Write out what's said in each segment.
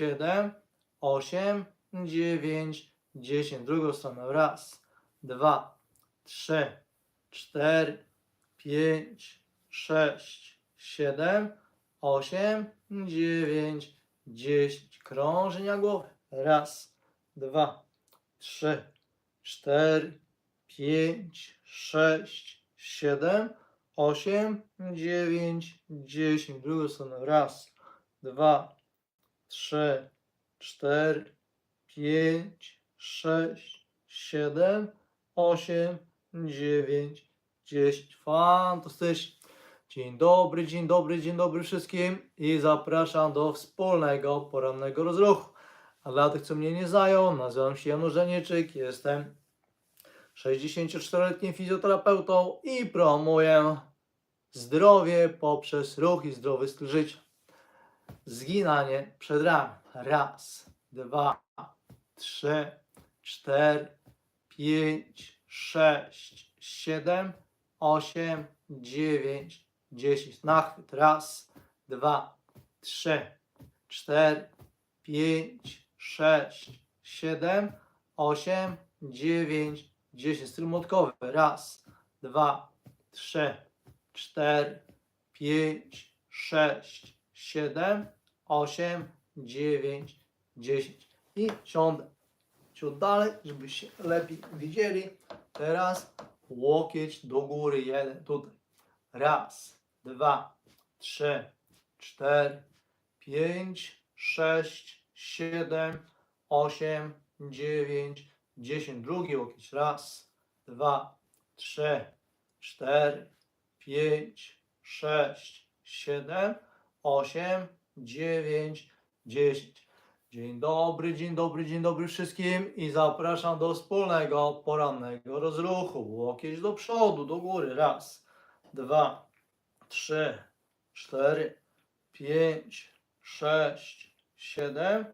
siedem, osiem, dziewięć, dziesięć. Drugą stronę. Raz, dwa, trzy, cztery, pięć, sześć, siedem, osiem, dziewięć, dziesięć. Krążenia głowy. Raz, dwa, trzy, cztery, pięć, sześć, siedem, osiem, dziewięć, dziesięć. Drugą stronę. Raz, dwa, trzy, cztery, pięć, sześć, siedem, osiem, dziewięć, dziesięć. Fantastycznie. Dzień dobry, dzień dobry, dzień dobry wszystkim i zapraszam do wspólnego porannego rozruchu. A dla tych, co mnie nie znają, nazywam się Janusz Żeniczyk, jestem 64-letnim fizjoterapeutą i promuję zdrowie poprzez ruch i zdrowy styl życia. Zginanie przed ramię. Raz, dwa, trzy, cztery, pięć, sześć, siedem, osiem, dziewięć, dziesięć. Nachwyt. Raz, dwa, trzy, cztery, pięć, sześć, siedem, osiem, dziewięć, dziesięć. Styl młotkowy. Raz, dwa, trzy, cztery, pięć, sześć, siedem, osiem, dziewięć, dziesięć. I siądę ciut dalej, żebyście lepiej widzieli. Teraz łokieć do góry, jeden tutaj. Raz, dwa, trzy, cztery, pięć, sześć, siedem, osiem, dziewięć, dziesięć. Drugi łokieć. Raz, dwa, trzy, cztery, pięć, sześć, siedem, osiem, dziewięć, dziesięć. Dzień dobry, dzień dobry, dzień dobry wszystkim i zapraszam do wspólnego porannego rozruchu. Łokieć do przodu, do góry. Raz, dwa, trzy, cztery, pięć, sześć, siedem,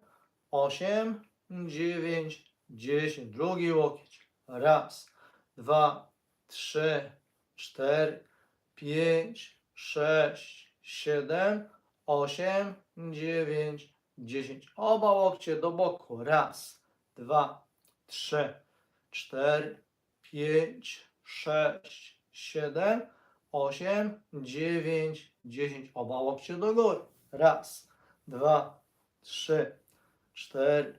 osiem, dziewięć, dziesięć. Drugi łokieć. Raz, dwa, trzy, cztery, pięć, sześć, siedem, osiem, dziewięć, 10. Oba łokcie do boku. Raz, dwa, trzy, cztery, pięć, sześć, siedem, osiem, dziewięć, dziesięć. Oba łokcie do góry. Raz, dwa, trzy, cztery,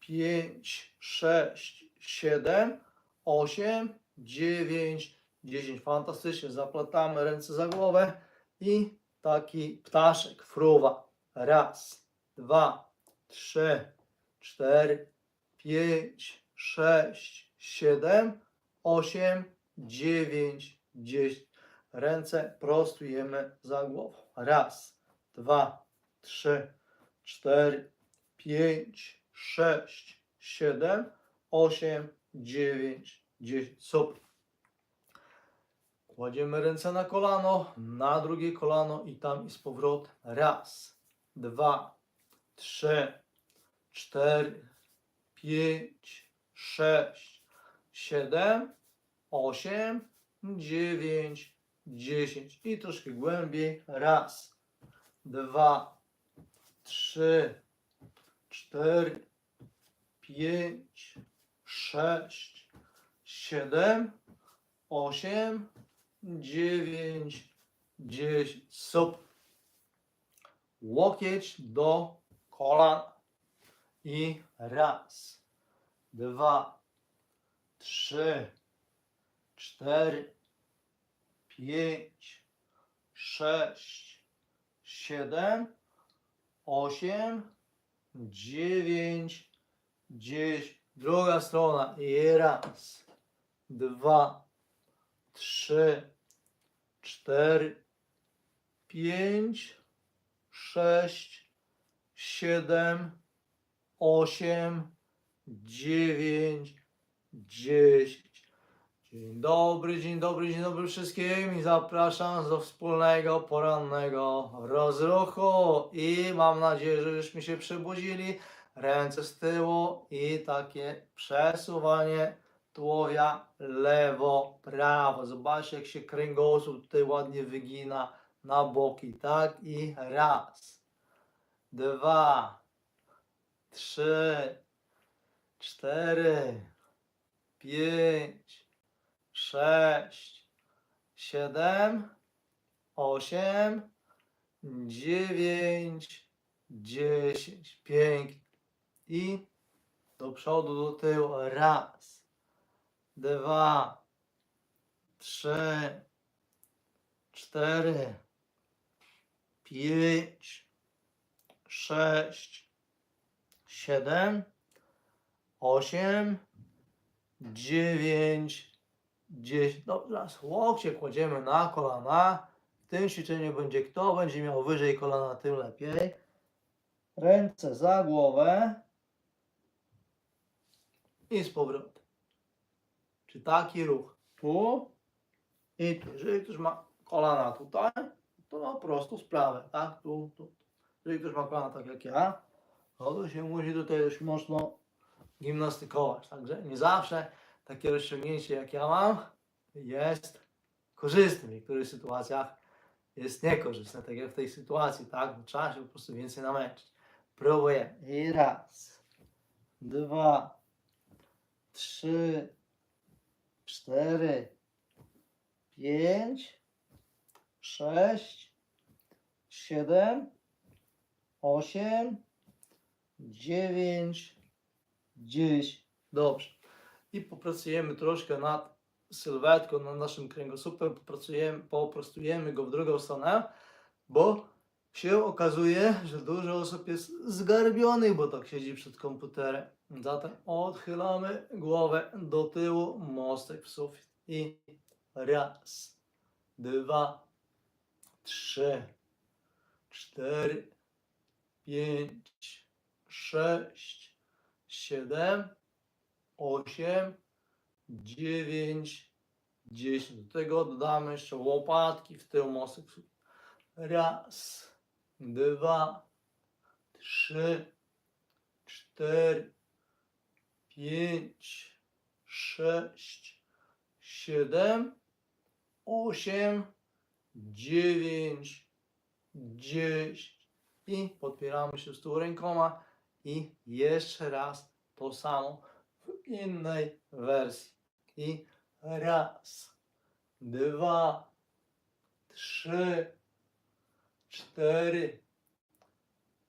pięć, sześć, siedem, osiem, dziewięć, dziesięć. Fantastycznie. Zaplatamy ręce za głowę i taki ptaszek, fruwa. Raz, dwa, trzy, cztery, pięć, sześć, siedem, osiem, dziewięć, dziesięć. Ręce prostujemy za głową. Raz, dwa, trzy, cztery, pięć, sześć, siedem, osiem, dziewięć, dziesięć. Super. Kładziemy ręce na kolano, na drugie kolano i tam i z powrotem. Raz, dwa, trzy, cztery, pięć, sześć, siedem, osiem, dziewięć, dziesięć. I troszkę głębiej. Raz, dwa, trzy, cztery, pięć, sześć, siedem, osiem, dziewięć, dziesięć. Super. Łokieć do kolan i raz, dwa, trzy, cztery, pięć, sześć, siedem, osiem, dziewięć, dziesięć. Druga strona i raz, dwa, trzy, cztery, pięć, sześć, siedem, osiem, dziewięć, dziesięć. Dzień dobry, dzień dobry, dzień dobry wszystkim i zapraszam do wspólnego porannego rozruchu i mam nadzieję, że żeśmy się przebudzili. Ręce z tyłu i takie przesuwanie tułowia lewo, prawo. Zobaczcie jak się kręgosłup tutaj ładnie wygina na boki, tak i raz dwa, trzy, cztery, pięć, sześć, siedem, osiem, dziewięć, dziesięć. Pięknie. I do przodu, do tyłu. Raz, dwa, trzy, cztery, pięć, sześć, siedem, osiem, dziewięć, dziesięć. Dobrze, teraz łokcie kładziemy na kolana. W tym ćwiczeniu będzie kto będzie miał wyżej kolana, tym lepiej. Ręce za głowę. I z powrotem. Czy taki ruch tu i tu. Jeżeli ktoś ma kolana tutaj, to po prostu sprawę, tak? Tu, tu. Jeżeli ktoś ma kolana tak jak ja, no to się musi tutaj już mocno gimnastykować. Także nie zawsze takie rozciągnięcie jak ja mam jest korzystne. W niektórych sytuacjach jest niekorzystne, tak jak w tej sytuacji, tak? Bo trzeba się po prostu więcej namęczyć. Próbuję. I raz, dwa, trzy, cztery, pięć, sześć, siedem, osiem, dziewięć, dziesięć. Dobrze. I popracujemy troszkę nad sylwetką, nad naszym kręgosłupem, popracujemy, poprostujemy go w drugą stronę, bo się okazuje, że dużo osób jest zgarbionych, bo tak siedzi przed komputerem. Zatem odchylamy głowę do tyłu, mostek w sufit. I raz, dwa, trzy, cztery, pięć, sześć, siedem, osiem, dziewięć, dziesięć. Do tego dodamy jeszcze łopatki w tył mostek. w sufit. Raz, dwa, trzy, cztery, pięć, sześć, siedem, osiem, dziewięć, dziesięć. I podpieramy się z rękoma i jeszcze raz to samo w innej wersji. I raz, dwa, trzy, cztery,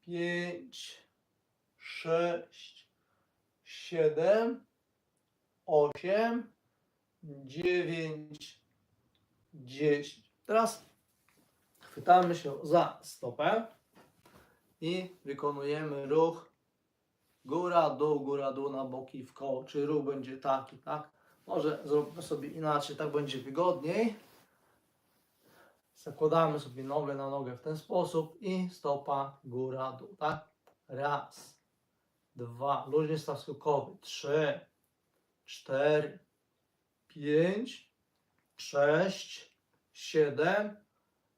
pięć, sześć, siedem, osiem, dziewięć, dziesięć. Teraz chwytamy się za stopę i wykonujemy ruch góra, dół, góra, dół na boki w koło. Czy ruch będzie taki, tak? Może zróbmy sobie inaczej, tak będzie wygodniej. Zakładamy sobie nogę na nogę w ten sposób i stopa góra, dół, tak? Raz, dwa, luźny staw skokowy, trzy, cztery, pięć, sześć, siedem,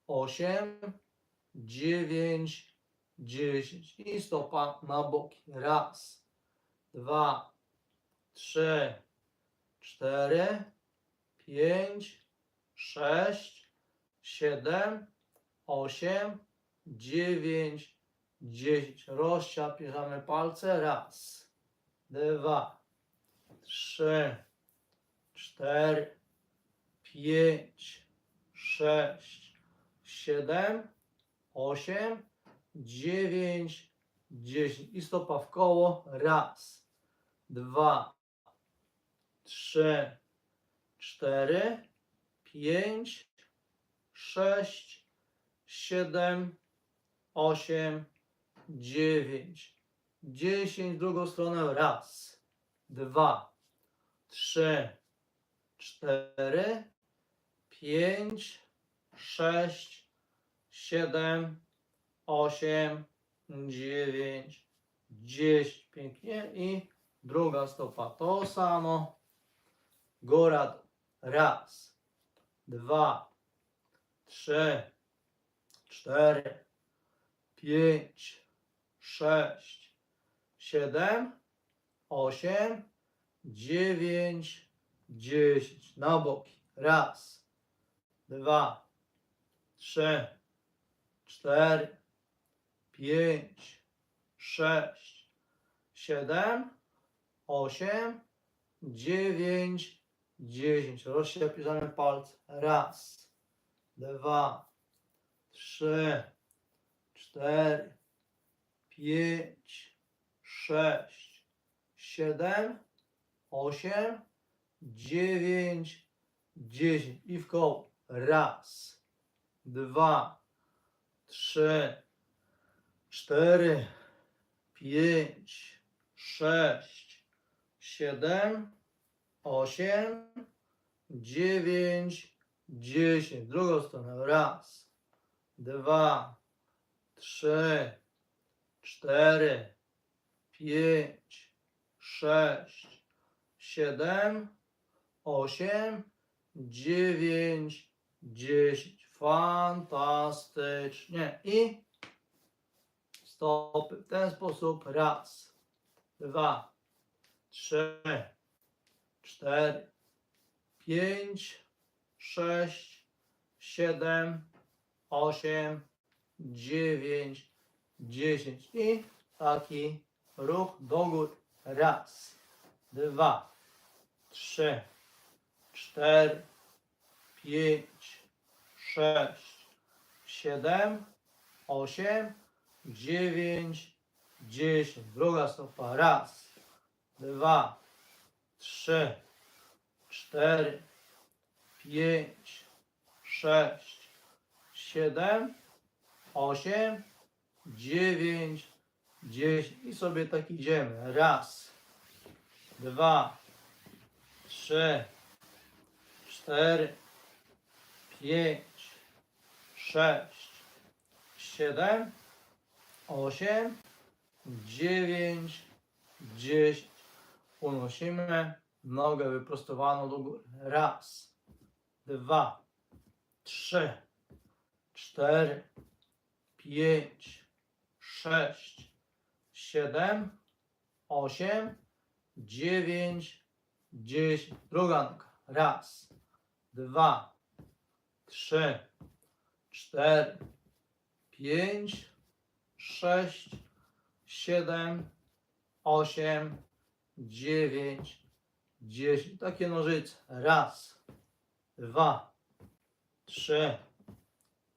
osiem, dziewięć, dziesięć i stopa na boki. Raz, dwa, trzy, cztery, pięć, sześć, siedem, osiem, dziewięć, dziesięć. Rozciapierzamy palce. Raz, dwa, trzy, cztery, pięć, sześć, siedem, osiem, dziewięć, dziesięć. I stopa w koło. Raz, dwa, trzy, cztery, pięć, sześć, siedem, osiem, dziewięć, dziesięć. Drugą stronę. Raz, dwa, trzy, cztery, pięć, sześć, siedem, osiem, dziewięć, dziesięć. Pięknie. I druga stopa. To samo. Góra. Raz, dwa, trzy, cztery, pięć, sześć, siedem, osiem, dziewięć, dziesięć. Na boki. Raz, dwa, trzy, cztery, pięć, sześć, siedem, osiem, dziewięć, dziesięć. Rozślepimy palce. Raz, dwa, trzy, cztery, pięć, sześć, siedem, osiem, dziewięć, dziesięć. I w koło. Raz, dwa, trzy, cztery, pięć, sześć, siedem, osiem, dziewięć, dziesięć. W drugą stronę. Raz, dwa, trzy, cztery, pięć, sześć, siedem, osiem, dziewięć, dziesięć. Fantastycznie. I stopy w ten sposób. Raz, dwa, trzy, cztery, pięć, sześć, siedem, osiem, dziewięć, dziesięć. I taki ruch do góry. Raz, dwa, trzy, cztery, pięć, sześć, siedem, osiem, dziewięć, dziesięć. Druga stopa. Raz, dwa, trzy, cztery, pięć, sześć, siedem, osiem, dziewięć, dziesięć. I sobie tak idziemy. Raz, dwa, trzy, cztery, pięć, sześć, siedem, osiem, dziewięć, dziesięć. Unosimy nogę wyprostowaną do góry. Raz, dwa, trzy, cztery, pięć, sześć, siedem, osiem, dziewięć, dziesięć. Druga noga. Raz, dwa, trzy, cztery, pięć, sześć, siedem, osiem, dziewięć, dziesięć. Takie nożyce. Raz, dwa, trzy,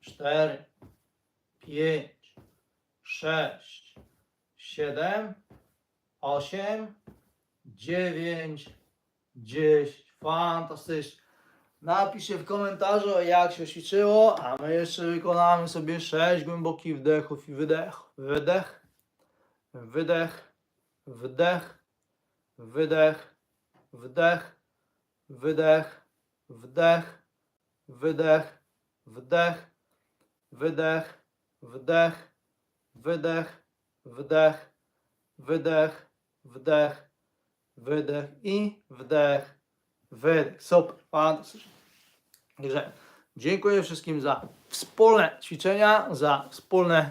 cztery, pięć, sześć, siedem, osiem, dziewięć, dziesięć. Fantastycznie. Napiszcie w komentarzu, jak się ćwiczyło, a my jeszcze wykonamy sobie sześć głębokich wdechów i wydech. Wydech, wydech, wdech, wydech, wdech, wydech, wdech, wydech, wdech, wydech, wdech, wydech, wdech, wydech, wdech, wydech i wdech, wydech. Super. Także dziękuję wszystkim za wspólne ćwiczenia, za wspólny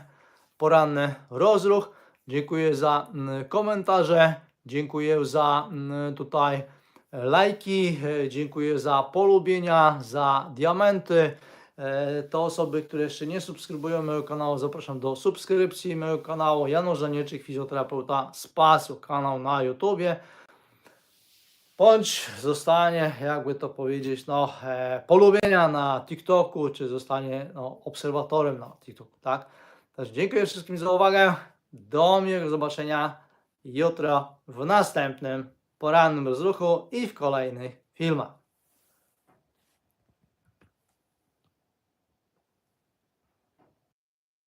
poranny rozruch. Dziękuję za mm, komentarze, dziękuję za mm, tutaj lajki, e, dziękuję za polubienia, za diamenty. E, Te osoby, które jeszcze nie subskrybują mojego kanału, zapraszam do subskrypcji mojego kanału. Janusz Zanieczyk, fizjoterapeuta z pasją, kanał na YouTubie. Bądź zostanie, jakby to powiedzieć, no, e, polubienia na TikToku, czy zostanie no, obserwatorem na TikToku, tak? Także dziękuję wszystkim za uwagę. Do miłego zobaczenia jutro w następnym porannym rozruchu i w kolejnych filmach.